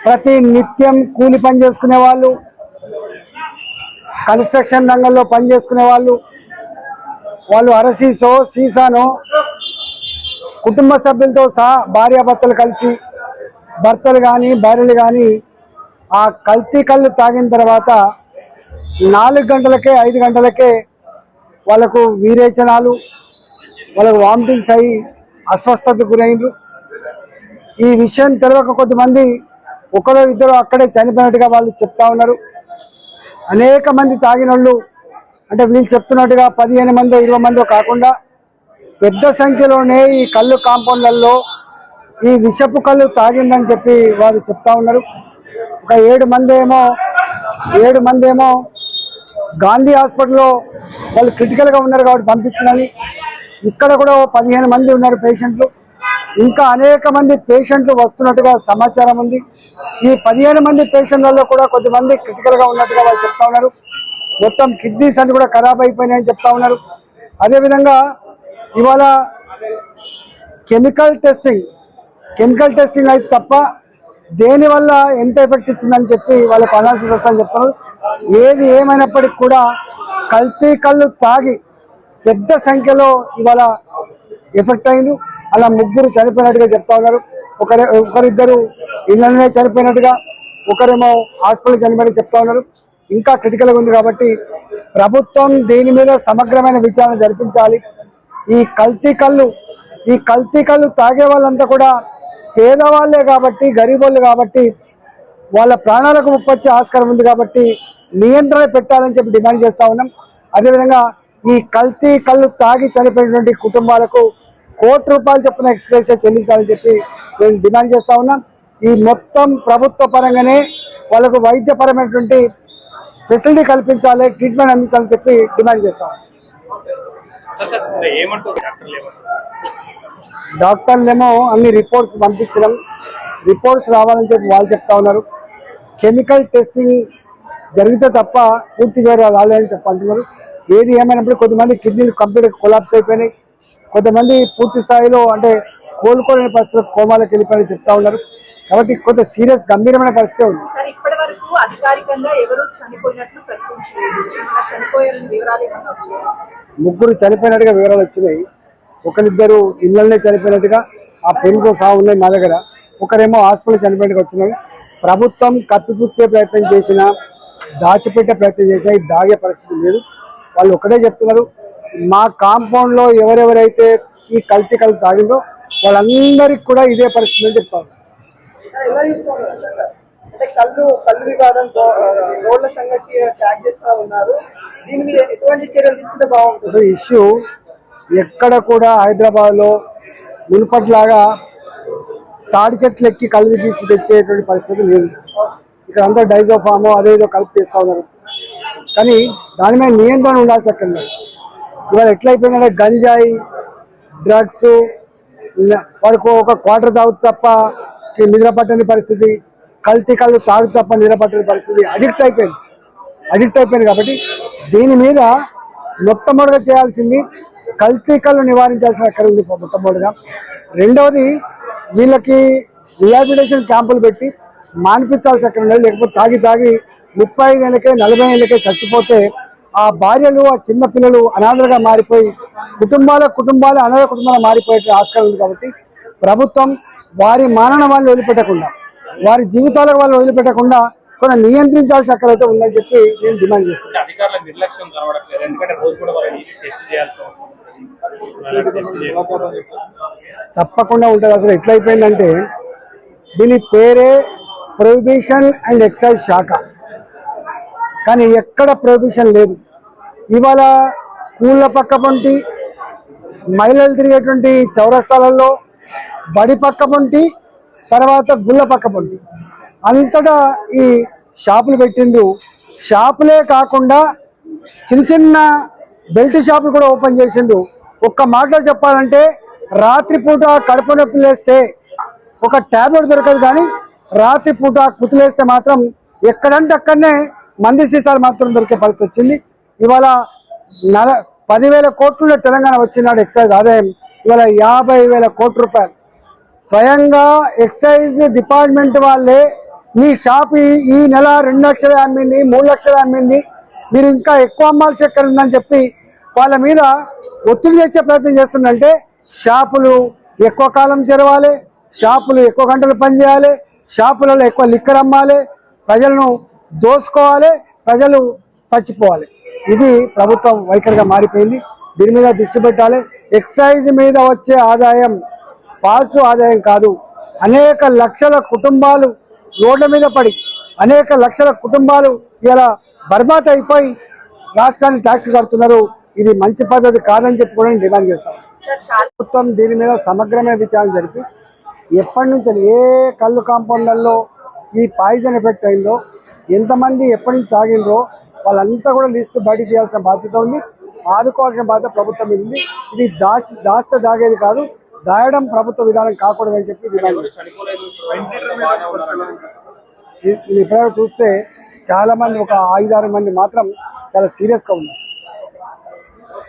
ప్రతి నిత్యం కూలి పని చేసుకునే వాళ్ళు కన్స్ట్రక్షన్ రంగంలో పని చేసుకునే వాళ్ళు వాళ్ళు అరసీసో సీసానో కుటుంబ సభ్యులతో సహా భార్యాభర్తలు కలిసి భర్తలు కానీ భార్యలు కానీ ఆ కల్తీ కళ్ళు తాగిన తర్వాత నాలుగు గంటలకే ఐదు గంటలకే వాళ్ళకు వీరేచనాలు వాళ్ళకు వామిటింగ్స్ అయ్యి అస్వస్థతకు గురైండ్రు. ఈ విషయం తెలియక కొద్దిమంది ఒకరో ఇద్దరు అక్కడే చనిపోయినట్టుగా వాళ్ళు చెప్తా ఉన్నారు. అనేక మంది తాగినళ్ళు అంటే వీళ్ళు చెప్తున్నట్టుగా పదిహేను మంది ఇరవై మందో కాకుండా పెద్ద సంఖ్యలోనే ఈ కళ్ళు కాంపౌండ్లలో ఈ విషపు కళ్ళు తాగిందని చెప్పి వారు చెప్తా ఉన్నారు. ఒక ఏడు మంది ఏమో ఏడు మంది ఏమో గాంధీ హాస్పిటల్లో వాళ్ళు క్రిటికల్గా ఉన్నారు కాబట్టి పంపించినని ఇక్కడ కూడా పదిహేను మంది ఉన్నారు పేషెంట్లు. ఇంకా అనేక మంది పేషెంట్లు వస్తున్నట్టుగా సమాచారం ఉంది. ఈ పదిహేను మంది పేషెంట్లలో కూడా కొద్దిమంది క్రిటికల్గా ఉన్నట్టుగా వాళ్ళు చెప్తా ఉన్నారు. మొత్తం కిడ్నీస్ అన్ని కూడా ఖరాబ్ అయిపోయినాయని చెప్తా ఉన్నారు. అదేవిధంగా ఇవాళ కెమికల్ టెస్టింగ్ కెమికల్ టెస్టింగ్ అయితే తప్ప దేనివల్ల ఎంత ఎఫెక్ట్ ఇచ్చిందని చెప్పి వాళ్ళకి అనాలిసిస్ వస్తుందని చెప్తున్నారు. ఏది ఏమైనప్పటికీ కూడా కల్తీ కళ్ళు తాగి పెద్ద సంఖ్యలో ఇవాళ ఎఫెక్ట్ అయింది అలా ముగ్గురు చనిపోయినట్టుగా చెప్తా ఉన్నారు. ఒకరి ఒకరిద్దరు ఇళ్ళనే చనిపోయినట్టుగా ఒకరేమో హాస్పిటల్ చనిపోయినట్టు చెప్తా ఉన్నారు. ఇంకా క్రిటికల్గా ఉంది కాబట్టి ప్రభుత్వం దీని మీద సమగ్రమైన విచారణ జరిపించాలి. ఈ కల్తీ కళ్ళు ఈ కల్తీ కళ్ళు తాగే వాళ్ళంతా కూడా పేదవాళ్ళే కాబట్టి గరీబోళ్ళు కాబట్టి వాళ్ళ ప్రాణాలకు ముప్పొచ్చే ఆస్కారం ఉంది కాబట్టి నియంత్రణ పెట్టాలని చెప్పి డిమాండ్ చేస్తా ఉన్నాం. అదేవిధంగా ఈ కల్తీ కళ్ళు తాగి చనిపోయినటువంటి కుటుంబాలకు కోటి రూపాయలు చొప్పున ఎక్స్ప్రెస్ చెల్లించాలని చెప్పి మేము డిమాండ్ చేస్తా ఉన్నాం. ఈ మొత్తం ప్రభుత్వ పరంగానే వాళ్ళకు వైద్యపరమైనటువంటి ఫెసిలిటీ కల్పించాలి ట్రీట్మెంట్ అందించాలని చెప్పి డిమాండ్ చేస్తాం. డాక్టర్లేమో అన్ని రిపోర్ట్స్ పంపించడం రిపోర్ట్స్ రావాలని చెప్పి వాళ్ళు చెప్తా ఉన్నారు. కెమికల్ టెస్టింగ్ జరిగితే తప్ప పూర్తి వేరే రాలేదని చెప్పి అంటున్నారు. ఏది ఏమైనప్పుడు కొంతమంది కిడ్నీలు కంప్లీట్ కొలాప్స్ అయిపోయినాయి. కొంతమంది పూర్తి స్థాయిలో అంటే కోలుకోలేని పరిస్థితులు కోమాలకు వెళ్ళిపోయి చెప్తా ఉన్నారు. కాబట్టి కొంత సీరియస్ గంభీరమైన పరిస్థితి ఉంది. సార్ ఇప్పటి వరకు అధికారికంగా ఎవరు చనిపోయినట్లు ప్రకటించలేదు. ఏమన్నా చనిపోయారని వివరాలు ఏమన్నా వచ్చాయా ముగ్గురు చనిపోయినట్టుగా వివరాలు వచ్చినాయి. ఒకరిద్దరు ఇళ్ళనే చనిపోయినట్టుగా ఆ పెళ్ళితో సహా ఉన్నాయి మా దగ్గర. ఒకరేమో హాస్పిటల్ చనిపోయినట్టుగా వచ్చినాయి ప్రభుత్వం కప్పిపుచ్చే ప్రయత్నం చేసినా దాచిపెట్టే ప్రయత్నం చేసినా ఇది దాగే పరిస్థితి లేదు. వాళ్ళు ఒకటే చెప్తున్నారు మా కాంపౌండ్లో ఎవరెవరైతే ఈ కల్తీ కల్తీ తాగిందో వాళ్ళందరికీ కూడా ఇదే పరిస్థితి అని చెప్తారు సార్ ఎలా చూస్తున్నారు సార్ అంటే కళ్ళు కళ్ళు వివాదం రోడ్ల సంగతి ట్యాగ్ చేస్తా ఉన్నారు. దీని మీద ఎటువంటి చర్యలు తీసుకుంటే బాగుంటుంది? ఇష్యూ ఎక్కడ కూడా హైదరాబాద్లో మునుపట్లాగా తాడి చెట్లు ఎక్కి కళ్ళు తీసి తెచ్చేటువంటి పరిస్థితి లేదు. ఇక్కడ అందరూ డైజోఫామ్ అదే ఏదో కలిపి చేస్తా ఉన్నారు. కానీ దాని మీద నియంత్రణ ఉండాల్సి అక్కడ ఇవాళ ఎట్లయిపోయిందంటే గంజాయి డ్రగ్స్ వాడికి ఒక క్వార్టర్ తాగుతు తప్ప నిద్రపట్టని పరిస్థితి కల్తీ కళ్ళు తాగు తప్ప నిద్రపట్టని పరిస్థితి అడిక్ట్ అయిపోయింది. అడిక్ట్ అయిపోయింది కాబట్టి దీని మీద మొట్టమొదటిగా చేయాల్సింది కల్తీ కళ్ళు నివారించాల్సిన అక్కడ ఉంది మొట్టమొదటిగా. రెండవది వీళ్ళకి రిహాబిలిటేషన్ క్యాంపులు పెట్టి మానిపించాల్సి అక్కడ ఉన్నది లేకపోతే తాగి తాగి ముప్పై ఐదు ఏళ్ళకే నలభై ఏళ్ళకే చచ్చిపోతే ఆ భార్యలు ఆ చిన్న పిల్లలు అనాథలుగా మారిపోయి కుటుంబాల కుటుంబాలు అనాథ కుటుంబాలు మారిపోయే ఆస్కారం ఉంది కాబట్టి ప్రభుత్వం వారి మానవ వాళ్ళు వదిలిపెట్టకుండా వారి జీవితాలకు వాళ్ళు వదిలిపెట్టకుండా కొంత నియంత్రించాల్సిన అక్కడ అయితే ఉందని చెప్పి నేను డిమాండ్ చేస్తున్నాను. తప్పకుండా ఉంటుంది. అసలు ఎట్లయిపోయిందంటే దీని పేరే ప్రొహిబిషన్ అండ్ ఎక్సైజ్ శాఖ. కానీ ఎక్కడ ప్రొహిబిషన్ లేదు. ఇవాళ స్కూళ్ళ పక్క పొంటి మహిళలు తిరిగేటువంటి చౌరస్తాలలో బడి పక్క పొంటి తర్వాత గుళ్ళ పక్క పొంటి అంతటా ఈ షాపులు పెట్టిండు షాపులే కాకుండా చిన్న చిన్న బెల్ట్ షాపులు కూడా ఓపెన్ చేసిండు ఒక్క మాటలో చెప్పాలంటే రాత్రిపూట కడుపు నొప్పి లేస్తే ఒక ట్యాబ్లెట్ దొరకదు కానీ రాత్రిపూట కుతులేస్తే మాత్రం ఎక్కడంటే అక్కడనే మంది సీసాలు మాత్రం దొరికే పరిస్థితి వచ్చింది. ఇవాళ నల పదివేల కోట్లు తెలంగాణ వచ్చినాడు ఎక్సైజ్ ఆదాయం. ఇవాళ యాభై వేల కోట్ల రూపాయలు. స్వయంగా ఎక్సైజ్ డిపార్ట్మెంట్ వాళ్ళే మీ షాప్ ఈ- నెల రెండు లక్షలు అమ్మింది మూడు లక్షలు అమ్మింది మీరు ఇంకా ఎక్కువ అమ్మాల్సి ఎక్కడ ఉందని చెప్పి వాళ్ళ మీద ఒత్తిడి తెచ్చే ప్రయత్నం చేస్తుందంటే షాపులు ఎక్కువ కాలం తెరవాలి షాపులు ఎక్కువ గంటలు పనిచేయాలి షాపులలో ఎక్కువ లిక్కర్ అమ్మాలి ప్రజలను దోసుకోవాలి ప్రజలు చచ్చిపోవాలి. ఇది ప్రభుత్వం వైఖరిగా మారిపోయింది. దీని మీద దృష్టి పెట్టాలి. ఎక్సైజ్ మీద వచ్చే ఆదాయం పాజిటివ్ ఆదాయం కాదు. అనేక లక్షల కుటుంబాలు రోడ్ల మీద పడి అనేక లక్షల కుటుంబాలు ఇలా బర్బాద్ అయిపోయి రాష్ట్రానికి ట్యాక్స్ కడుతున్నారు. ఇది మంచి పద్ధతి కాదని చెప్పి కూడా డిమాండ్ చాలా ప్రభుత్వం దీని మీద సమగ్రమైన విచారణ జరిపి ఎప్పటి నుంచి ఏ కళ్ళు కాంపౌండ్లలో ఈ పాయిజన్ ఎఫెక్ట్ అయిందో ఎంతమంది ఎప్పటి నుంచి తాగిండ్రో వాళ్ళంతా కూడా లిస్ట్ బయటికి తీయాల్సిన బాధ్యత ఉంది. ఆదుకోవాల్సిన బాధ్యత ప్రభుత్వం ఉంది. ఇది దాచి దాస్తే దాగేది కాదు. దాయడం ప్రభుత్వ విధానం కాకూడదని చెప్పి డిమాండ్ ఇప్పటివరకు చూస్తే చాలా మంది ఒక ఐదారు మంది మాత్రం చాలా సీరియస్గా ఉన్నారు.